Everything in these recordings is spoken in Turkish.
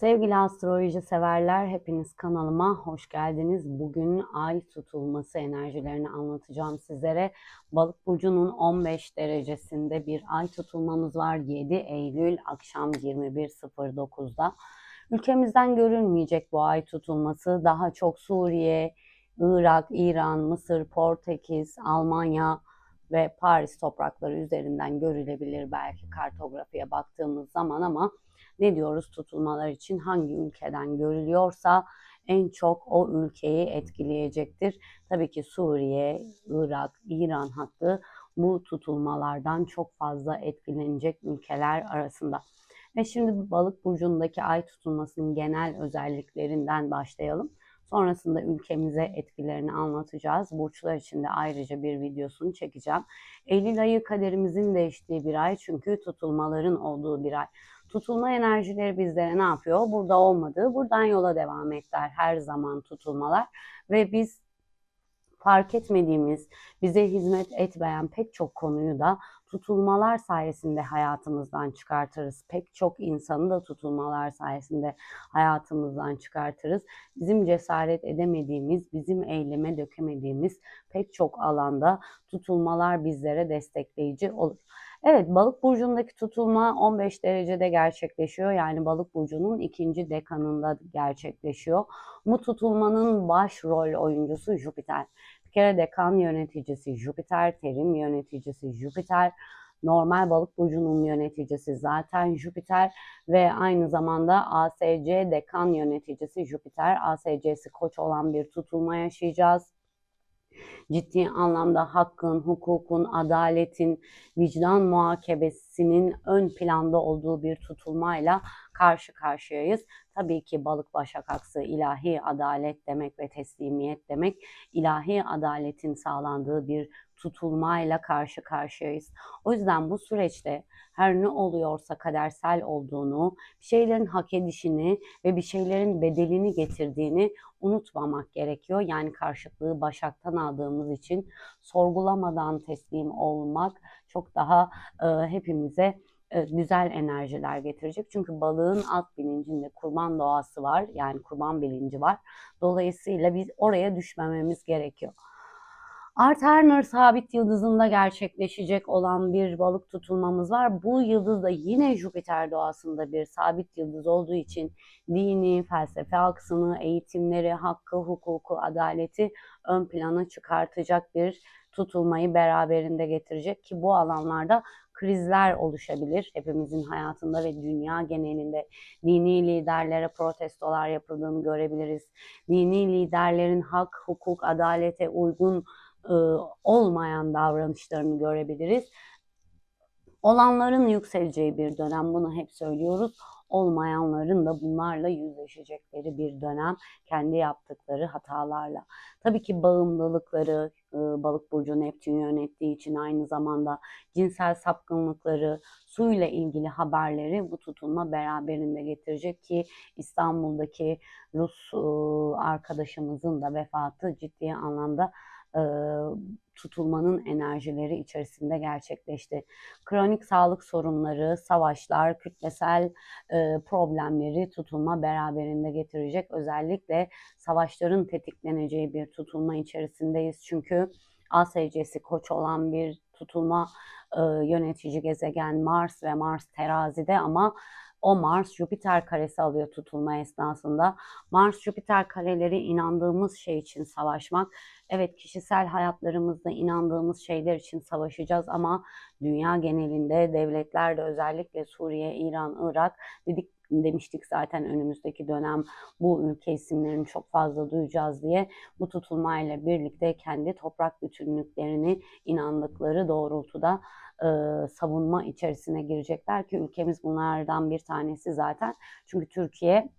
Sevgili astroloji severler, hepiniz kanalıma hoş geldiniz. Bugün ay tutulması enerjilerini anlatacağım sizlere. Balık burcunun 15 derecesinde bir ay tutulmamız var. 7 Eylül akşam 21.09'da. Ülkemizden görülmeyecek bu ay tutulması. Daha çok Suriye, Irak, İran, Mısır, Portekiz, Almanya ve Paris toprakları üzerinden görülebilir belki kartografiye baktığımız zaman ama ne diyoruz tutulmalar için hangi ülkeden görülüyorsa en çok o ülkeyi etkileyecektir. Tabii ki Suriye, Irak, İran hattı bu tutulmalardan çok fazla etkilenecek ülkeler arasında. Ve şimdi balık burcundaki ay tutulmasının genel özelliklerinden başlayalım. Sonrasında ülkemize etkilerini anlatacağız. Burçlar için de ayrıca bir videosunu çekeceğim. Eylül ayı kaderimizin değiştiği bir ay çünkü tutulmaların olduğu bir ay. Tutulma enerjileri bizlere ne yapıyor? Burada olmadığı, buradan yola devam etler her zaman tutulmalar ve biz fark etmediğimiz, bize hizmet etmeyen pek çok konuyu da tutulmalar sayesinde hayatımızdan çıkartırız. Pek çok insanı da tutulmalar sayesinde hayatımızdan çıkartırız. Bizim cesaret edemediğimiz, bizim eyleme dökemediğimiz pek çok alanda tutulmalar bizlere destekleyici olur. Evet balık burcundaki tutulma 15 derecede gerçekleşiyor. Yani balık burcunun ikinci dekanında gerçekleşiyor. Bu tutulmanın başrol oyuncusu Jüpiter. Bir kere dekan yöneticisi Jüpiter, terim yöneticisi Jüpiter, normal balık burcunun yöneticisi zaten Jüpiter ve aynı zamanda ASC dekan yöneticisi Jüpiter. ASC'si koç olan bir tutulma yaşayacağız ciddi anlamda hakkın, hukukun, adaletin, vicdan muhakebesinin ön planda olduğu bir tutulmayla karşı karşıyayız. Tabii ki balık başak aksı ilahi adalet demek ve teslimiyet demek. ilahi adaletin sağlandığı bir tutulmayla karşı karşıyayız. O yüzden bu süreçte her ne oluyorsa kadersel olduğunu, bir şeylerin hak edişini ve bir şeylerin bedelini getirdiğini unutmamak gerekiyor. Yani karşılığı başaktan aldığımız için sorgulamadan teslim olmak çok daha e, hepimize e, güzel enerjiler getirecek. Çünkü balığın alt bilincinde kurban doğası var. Yani kurban bilinci var. Dolayısıyla biz oraya düşmememiz gerekiyor. Arterner sabit yıldızında gerçekleşecek olan bir balık tutulmamız var. Bu yıldız da yine Jüpiter doğasında bir sabit yıldız olduğu için dini, felsefe aksını, eğitimleri, hakkı, hukuku, adaleti ön plana çıkartacak bir tutulmayı beraberinde getirecek ki bu alanlarda krizler oluşabilir hepimizin hayatında ve dünya genelinde dini liderlere protestolar yapıldığını görebiliriz. Dini liderlerin hak, hukuk, adalete uygun e, olmayan davranışlarını görebiliriz. Olanların yükseleceği bir dönem bunu hep söylüyoruz. Olmayanların da bunlarla yüzleşecekleri bir dönem kendi yaptıkları hatalarla. Tabii ki bağımlılıkları e, balık burcu Neptün yönettiği için aynı zamanda cinsel sapkınlıkları, suyla ilgili haberleri bu tutulma beraberinde getirecek ki İstanbul'daki Rus e, arkadaşımızın da vefatı ciddi anlamda e, tutulmanın enerjileri içerisinde gerçekleşti. Kronik sağlık sorunları, savaşlar, kütlesel e, problemleri tutulma beraberinde getirecek. Özellikle savaşların tetikleneceği bir tutulma içerisindeyiz. Çünkü ASC'si koç olan bir tutulma e, yönetici gezegen Mars ve Mars terazide ama o Mars Jüpiter karesi alıyor tutulma esnasında. Mars Jüpiter kareleri inandığımız şey için savaşmak. Evet kişisel hayatlarımızda inandığımız şeyler için savaşacağız ama dünya genelinde devletlerde özellikle Suriye, İran, Irak dedik demiştik zaten önümüzdeki dönem bu ülke isimlerini çok fazla duyacağız diye bu tutulmayla birlikte kendi toprak bütünlüklerini inandıkları doğrultuda e, savunma içerisine girecekler ki ülkemiz bunlardan bir tanesi zaten. Çünkü Türkiye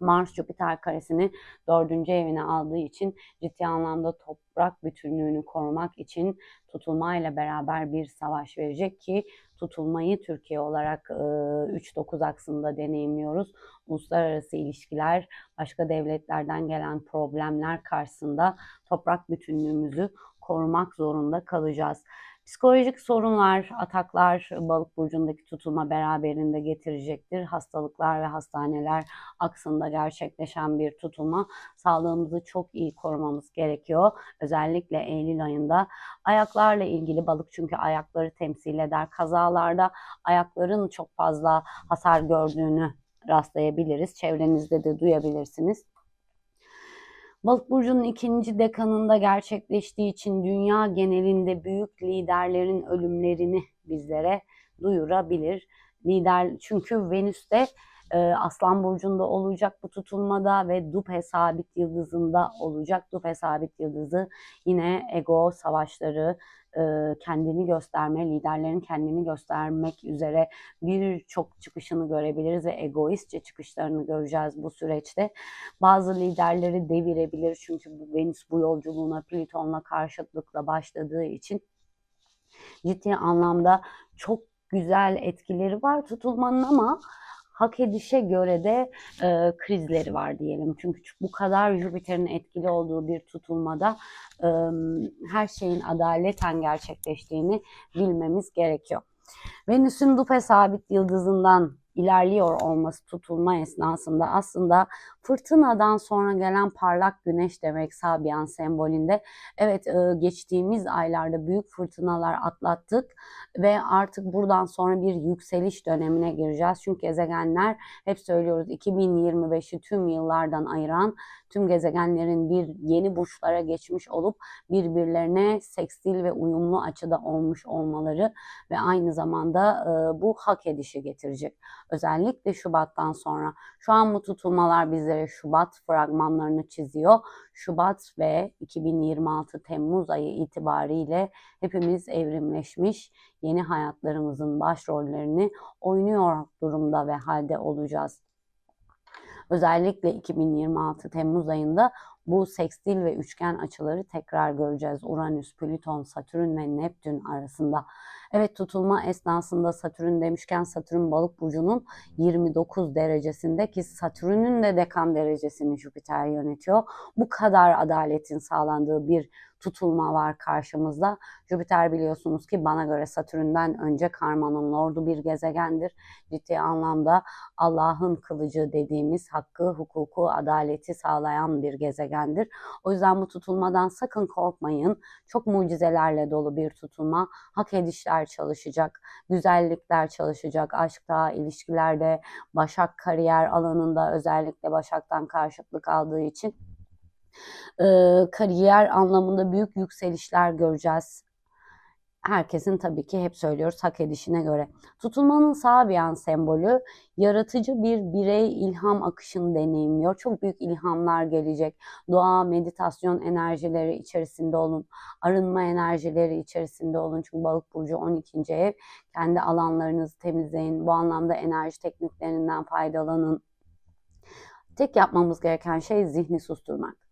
Mars Jüpiter karesini dördüncü evine aldığı için ciddi anlamda toprak bütünlüğünü korumak için tutulmayla beraber bir savaş verecek ki tutulmayı Türkiye olarak e, 3-9 aksında deneyimliyoruz. Uluslararası ilişkiler, başka devletlerden gelen problemler karşısında toprak bütünlüğümüzü korumak zorunda kalacağız. Psikolojik sorunlar, ataklar balık burcundaki tutulma beraberinde getirecektir. Hastalıklar ve hastaneler aksında gerçekleşen bir tutulma. Sağlığımızı çok iyi korumamız gerekiyor. Özellikle Eylül ayında ayaklarla ilgili balık çünkü ayakları temsil eder. Kazalarda ayakların çok fazla hasar gördüğünü rastlayabiliriz. Çevrenizde de duyabilirsiniz. Balık burcunun ikinci dekanında gerçekleştiği için dünya genelinde büyük liderlerin ölümlerini bizlere duyurabilir. Lider çünkü Venüs'te e, Aslan burcunda olacak bu tutulmada ve Dupe sabit yıldızında olacak. Dupe sabit yıldızı yine ego savaşları, kendini gösterme, liderlerin kendini göstermek üzere birçok çıkışını görebiliriz ve egoistçe çıkışlarını göreceğiz bu süreçte. Bazı liderleri devirebilir çünkü bu Venüs bu yolculuğuna Plüton'la karşıtlıkla başladığı için ciddi anlamda çok güzel etkileri var tutulmanın ama hak edişe göre de e, krizleri var diyelim. Çünkü bu kadar Jüpiter'in etkili olduğu bir tutulmada e, her şeyin adaleten gerçekleştiğini bilmemiz gerekiyor. Venüs'ün Dupe sabit yıldızından ilerliyor olması tutulma esnasında aslında fırtınadan sonra gelen parlak güneş demek Sabian sembolünde. Evet e, geçtiğimiz aylarda büyük fırtınalar atlattık ve artık buradan sonra bir yükseliş dönemine gireceğiz. Çünkü gezegenler hep söylüyoruz 2025'i tüm yıllardan ayıran tüm gezegenlerin bir yeni burçlara geçmiş olup birbirlerine sekstil ve uyumlu açıda olmuş olmaları ve aynı zamanda e, bu hak edişi getirecek. Özellikle Şubat'tan sonra. Şu an bu tutulmalar bizlere Şubat fragmanlarını çiziyor. Şubat ve 2026 Temmuz ayı itibariyle hepimiz evrimleşmiş yeni hayatlarımızın başrollerini oynuyor durumda ve halde olacağız. Özellikle 2026 Temmuz ayında bu sekstil ve üçgen açıları tekrar göreceğiz. Uranüs, Plüton, Satürn ve Neptün arasında. Evet tutulma esnasında Satürn demişken Satürn balık burcunun 29 derecesinde ki Satürn'ün de dekan derecesini Jüpiter yönetiyor. Bu kadar adaletin sağlandığı bir tutulma var karşımızda. Jüpiter biliyorsunuz ki bana göre Satürn'den önce karmanın lordu bir gezegendir. Ciddi anlamda Allah'ın kılıcı dediğimiz hakkı, hukuku, adaleti sağlayan bir gezegendir. O yüzden bu tutulmadan sakın korkmayın. Çok mucizelerle dolu bir tutulma. Hak edişler çalışacak, güzellikler çalışacak, aşkta, ilişkilerde, başak kariyer alanında özellikle başaktan karşıtlık aldığı için e, kariyer anlamında büyük yükselişler göreceğiz. Herkesin tabii ki hep söylüyoruz hak edişine göre. Tutulmanın sağ bir an sembolü yaratıcı bir birey ilham akışını deneyimliyor. Çok büyük ilhamlar gelecek. Doğa, meditasyon enerjileri içerisinde olun. Arınma enerjileri içerisinde olun. Çünkü balık burcu 12. ev. Kendi alanlarınızı temizleyin. Bu anlamda enerji tekniklerinden faydalanın. Tek yapmamız gereken şey zihni susturmak.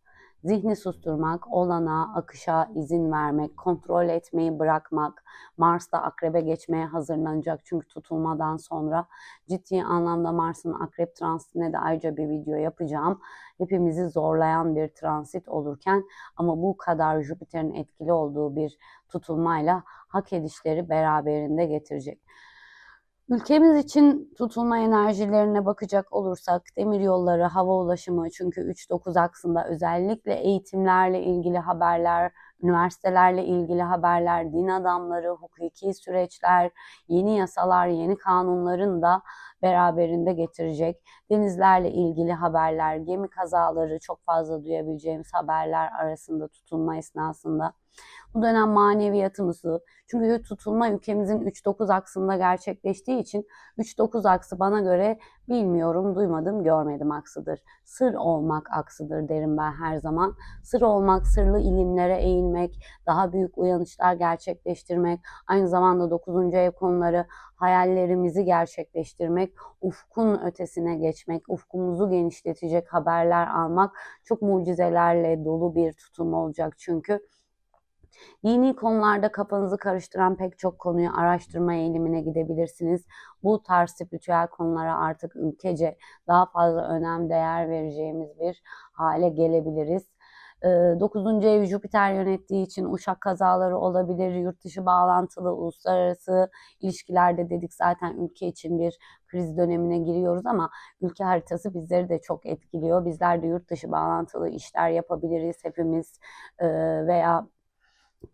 Zihni susturmak, olana, akışa izin vermek, kontrol etmeyi bırakmak, Mars'ta akrebe geçmeye hazırlanacak çünkü tutulmadan sonra ciddi anlamda Mars'ın akrep transitine de ayrıca bir video yapacağım. Hepimizi zorlayan bir transit olurken ama bu kadar Jüpiter'in etkili olduğu bir tutulmayla hak edişleri beraberinde getirecek. Ülkemiz için tutulma enerjilerine bakacak olursak demir yolları, hava ulaşımı çünkü 3-9 aksında özellikle eğitimlerle ilgili haberler, üniversitelerle ilgili haberler, din adamları, hukuki süreçler, yeni yasalar, yeni kanunların da beraberinde getirecek. Denizlerle ilgili haberler, gemi kazaları çok fazla duyabileceğimiz haberler arasında tutulma esnasında bu dönem maneviyatımızı, çünkü tutulma ülkemizin 3-9 aksında gerçekleştiği için 3-9 aksı bana göre bilmiyorum, duymadım, görmedim aksıdır. Sır olmak aksıdır derim ben her zaman. Sır olmak, sırlı ilimlere eğilmek, daha büyük uyanışlar gerçekleştirmek, aynı zamanda 9. ev konuları hayallerimizi gerçekleştirmek, ufkun ötesine geçmek, ufkumuzu genişletecek haberler almak çok mucizelerle dolu bir tutum olacak çünkü. Dini konularda kafanızı karıştıran pek çok konuyu araştırma eğilimine gidebilirsiniz. Bu tarz spiritüel konulara artık ülkece daha fazla önem değer vereceğimiz bir hale gelebiliriz. 9. ev Jüpiter yönettiği için uçak kazaları olabilir, yurt dışı bağlantılı uluslararası ilişkilerde dedik zaten ülke için bir kriz dönemine giriyoruz ama ülke haritası bizleri de çok etkiliyor. Bizler de yurt dışı bağlantılı işler yapabiliriz hepimiz veya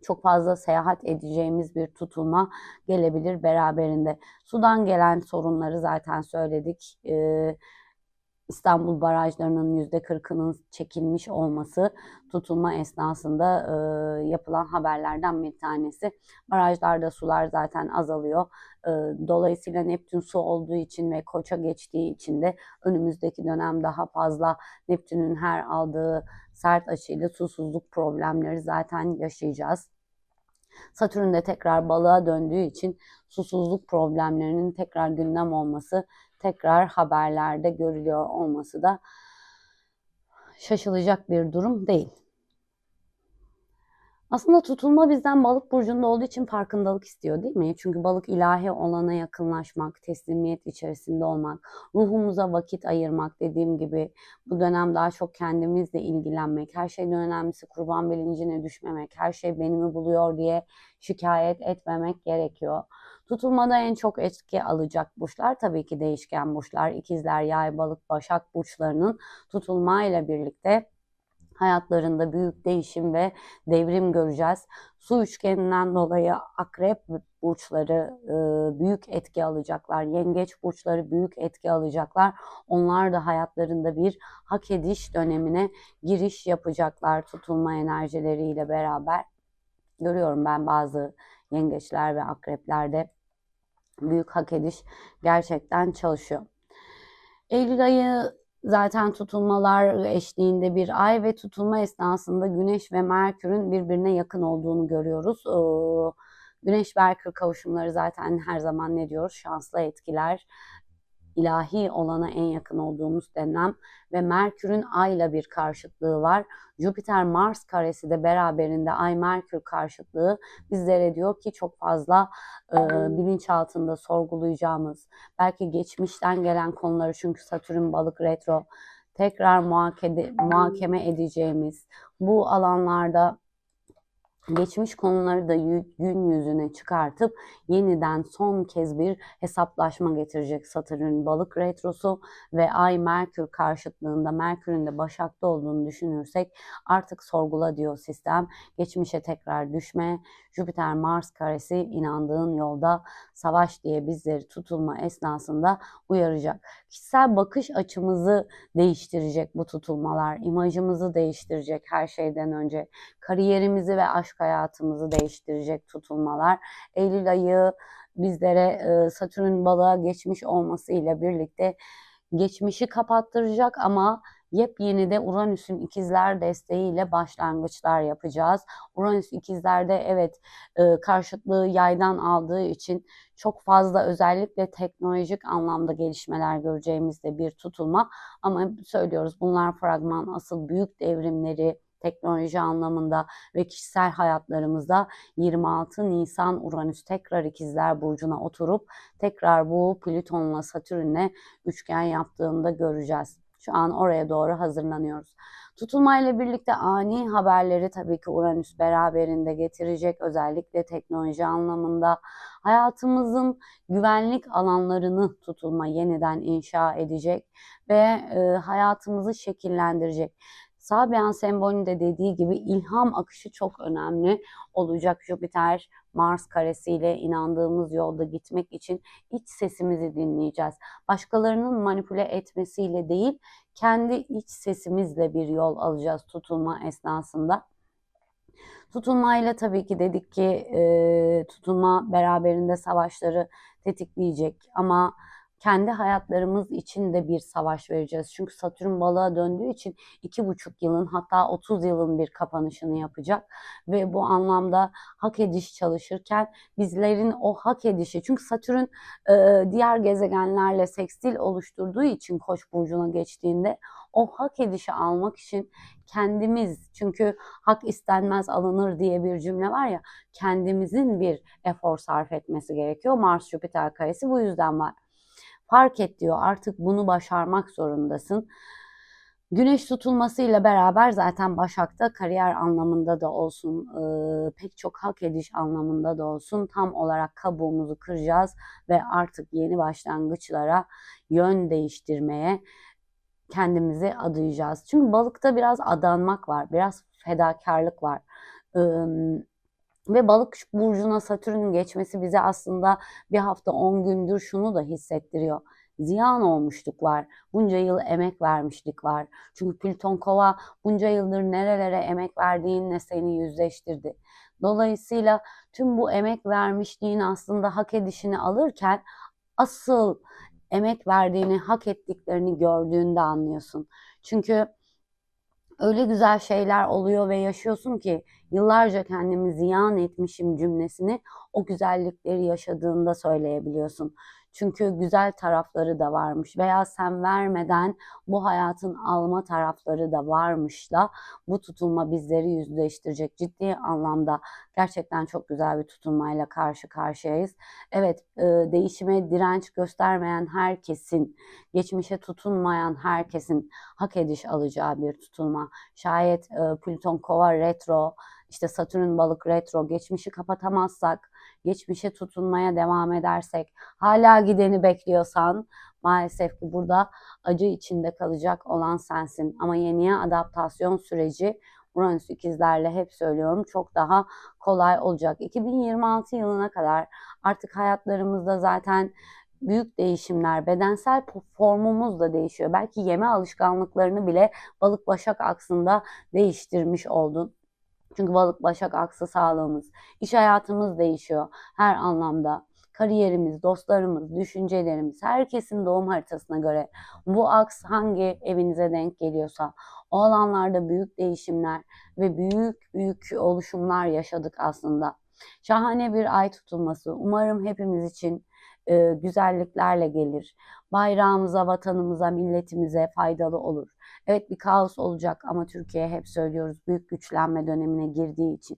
çok fazla seyahat edeceğimiz bir tutulma gelebilir beraberinde. Sudan gelen sorunları zaten söyledik. Ee, İstanbul barajlarının %40'ının çekilmiş olması tutulma esnasında e, yapılan haberlerden bir tanesi. Barajlarda sular zaten azalıyor. E, dolayısıyla Neptün su olduğu için ve Koç'a geçtiği için de önümüzdeki dönem daha fazla Neptün'ün her aldığı sert açıyla susuzluk problemleri zaten yaşayacağız. Satürn de tekrar balığa döndüğü için susuzluk problemlerinin tekrar gündem olması, tekrar haberlerde görülüyor olması da şaşılacak bir durum değil. Aslında tutulma bizden balık burcunda olduğu için farkındalık istiyor değil mi? Çünkü balık ilahi olana yakınlaşmak, teslimiyet içerisinde olmak, ruhumuza vakit ayırmak dediğim gibi bu dönem daha çok kendimizle ilgilenmek, her şeyden önemlisi kurban bilincine düşmemek, her şey benimi buluyor diye şikayet etmemek gerekiyor. Tutulmada en çok etki alacak burçlar tabii ki değişken burçlar. İkizler, Yay, Balık, Başak burçlarının tutulmayla birlikte hayatlarında büyük değişim ve devrim göreceğiz. Su üçgeninden dolayı akrep burçları e, büyük etki alacaklar. Yengeç burçları büyük etki alacaklar. Onlar da hayatlarında bir hak ediş dönemine giriş yapacaklar tutulma enerjileriyle beraber. Görüyorum ben bazı yengeçler ve akreplerde büyük hak ediş gerçekten çalışıyor. Eylül ayı zaten tutulmalar eşliğinde bir ay ve tutulma esnasında Güneş ve Merkür'ün birbirine yakın olduğunu görüyoruz. Güneş Merkür kavuşumları zaten her zaman ne diyoruz? Şanslı etkiler ilahi olana en yakın olduğumuz dönem ve Merkür'ün Ay'la bir karşıtlığı var. Jüpiter Mars karesi de beraberinde Ay Merkür karşıtlığı bizlere diyor ki çok fazla e, bilinç altında sorgulayacağımız, belki geçmişten gelen konuları çünkü Satürn balık retro tekrar muhakeme edeceğimiz bu alanlarda geçmiş konuları da gün yüzüne çıkartıp yeniden son kez bir hesaplaşma getirecek Satürn balık retrosu ve Ay Merkür karşıtlığında Merkür'ün de Başak'ta olduğunu düşünürsek artık sorgula diyor sistem. Geçmişe tekrar düşme, Jüpiter Mars karesi inandığın yolda savaş diye bizleri tutulma esnasında uyaracak. Kişisel bakış açımızı değiştirecek bu tutulmalar, imajımızı değiştirecek her şeyden önce. Kariyerimizi ve aşk hayatımızı değiştirecek tutulmalar. Eylül ayı bizlere e, Satürn balığa geçmiş olması ile birlikte geçmişi kapattıracak ama Yepyeni de Uranüs'ün ikizler desteğiyle başlangıçlar yapacağız. Uranüs ikizlerde evet e, karşıtlığı yaydan aldığı için çok fazla özellikle teknolojik anlamda gelişmeler göreceğimizde bir tutulma. Ama söylüyoruz bunlar fragman asıl büyük devrimleri teknoloji anlamında ve kişisel hayatlarımızda 26 Nisan Uranüs tekrar ikizler burcuna oturup tekrar bu Plüton'la Satürn'le üçgen yaptığında göreceğiz. Şu an oraya doğru hazırlanıyoruz. Tutulmayla birlikte ani haberleri tabii ki Uranüs beraberinde getirecek. Özellikle teknoloji anlamında hayatımızın güvenlik alanlarını tutulma yeniden inşa edecek ve e, hayatımızı şekillendirecek. Sabian sembolünde dediği gibi ilham akışı çok önemli olacak. Jüpiter Mars karesiyle inandığımız yolda gitmek için iç sesimizi dinleyeceğiz. Başkalarının manipüle etmesiyle değil, kendi iç sesimizle bir yol alacağız tutulma esnasında. Tutulmayla tabii ki dedik ki e, tutulma beraberinde savaşları tetikleyecek ama kendi hayatlarımız için de bir savaş vereceğiz. Çünkü Satürn balığa döndüğü için iki buçuk yılın hatta 30 yılın bir kapanışını yapacak. Ve bu anlamda hak ediş çalışırken bizlerin o hak edişi çünkü Satürn e, diğer gezegenlerle sekstil oluşturduğu için Koç burcuna geçtiğinde o hak edişi almak için kendimiz çünkü hak istenmez alınır diye bir cümle var ya kendimizin bir efor sarf etmesi gerekiyor. Mars Jüpiter karesi bu yüzden var. Fark et diyor artık bunu başarmak zorundasın. Güneş tutulmasıyla beraber zaten Başak'ta kariyer anlamında da olsun, e, pek çok hak ediş anlamında da olsun tam olarak kabuğumuzu kıracağız ve artık yeni başlangıçlara yön değiştirmeye kendimizi adayacağız. Çünkü balıkta biraz adanmak var, biraz fedakarlık var. E, ve balık burcuna Satürn'ün geçmesi bize aslında bir hafta 10 gündür şunu da hissettiriyor ziyan olmuşluk var. Bunca yıl emek vermişlik var. Çünkü Plüton Kova bunca yıldır nerelere emek verdiğinle seni yüzleştirdi. Dolayısıyla tüm bu emek vermişliğin aslında hak edişini alırken asıl emek verdiğini, hak ettiklerini gördüğünde anlıyorsun. Çünkü öyle güzel şeyler oluyor ve yaşıyorsun ki yıllarca kendimi ziyan etmişim cümlesini o güzellikleri yaşadığında söyleyebiliyorsun. Çünkü güzel tarafları da varmış veya sen vermeden bu hayatın alma tarafları da varmış da bu tutulma bizleri yüzleştirecek. Ciddi anlamda gerçekten çok güzel bir tutulmayla karşı karşıyayız. Evet e, değişime direnç göstermeyen herkesin, geçmişe tutunmayan herkesin hak ediş alacağı bir tutulma. Şayet e, Plüton Kova retro işte Satürn balık retro geçmişi kapatamazsak, geçmişe tutunmaya devam edersek, hala gideni bekliyorsan maalesef ki burada acı içinde kalacak olan sensin. Ama yeniye adaptasyon süreci Uranüs ikizlerle hep söylüyorum çok daha kolay olacak. 2026 yılına kadar artık hayatlarımızda zaten büyük değişimler, bedensel formumuz da değişiyor. Belki yeme alışkanlıklarını bile balık başak aksında değiştirmiş oldun. Çünkü balık başak aksı sağlığımız, iş hayatımız değişiyor her anlamda. Kariyerimiz, dostlarımız, düşüncelerimiz, herkesin doğum haritasına göre bu aks hangi evinize denk geliyorsa o alanlarda büyük değişimler ve büyük büyük oluşumlar yaşadık aslında. Şahane bir ay tutulması. Umarım hepimiz için e, güzelliklerle gelir. Bayrağımıza, vatanımıza, milletimize faydalı olur. Evet bir kaos olacak ama Türkiye hep söylüyoruz büyük güçlenme dönemine girdiği için.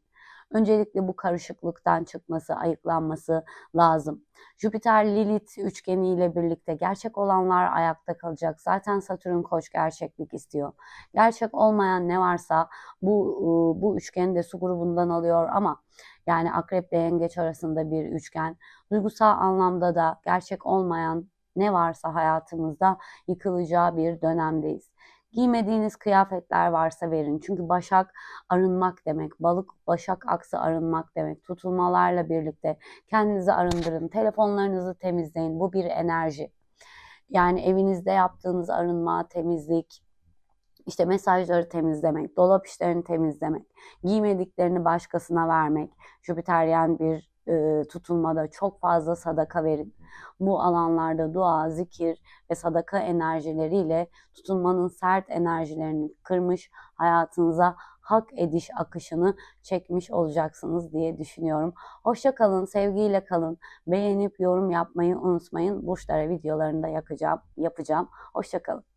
Öncelikle bu karışıklıktan çıkması, ayıklanması lazım. Jüpiter Lilith üçgeniyle birlikte gerçek olanlar ayakta kalacak. Zaten Satürn koç gerçeklik istiyor. Gerçek olmayan ne varsa bu ıı, bu üçgeni de su grubundan alıyor ama yani akrep ile yengeç arasında bir üçgen. Duygusal anlamda da gerçek olmayan ne varsa hayatımızda yıkılacağı bir dönemdeyiz. Giymediğiniz kıyafetler varsa verin. Çünkü başak arınmak demek. Balık başak aksı arınmak demek. Tutulmalarla birlikte kendinizi arındırın. Telefonlarınızı temizleyin. Bu bir enerji. Yani evinizde yaptığınız arınma, temizlik, işte mesajları temizlemek, dolap işlerini temizlemek, giymediklerini başkasına vermek, Jüpiteryen bir e, tutulmada çok fazla sadaka verin. Bu alanlarda dua, zikir ve sadaka enerjileriyle tutulmanın sert enerjilerini kırmış, hayatınıza hak ediş akışını çekmiş olacaksınız diye düşünüyorum. Hoşça kalın, sevgiyle kalın. Beğenip yorum yapmayı unutmayın. Burçlara videolarında yakacağım, yapacağım. Hoşça kalın.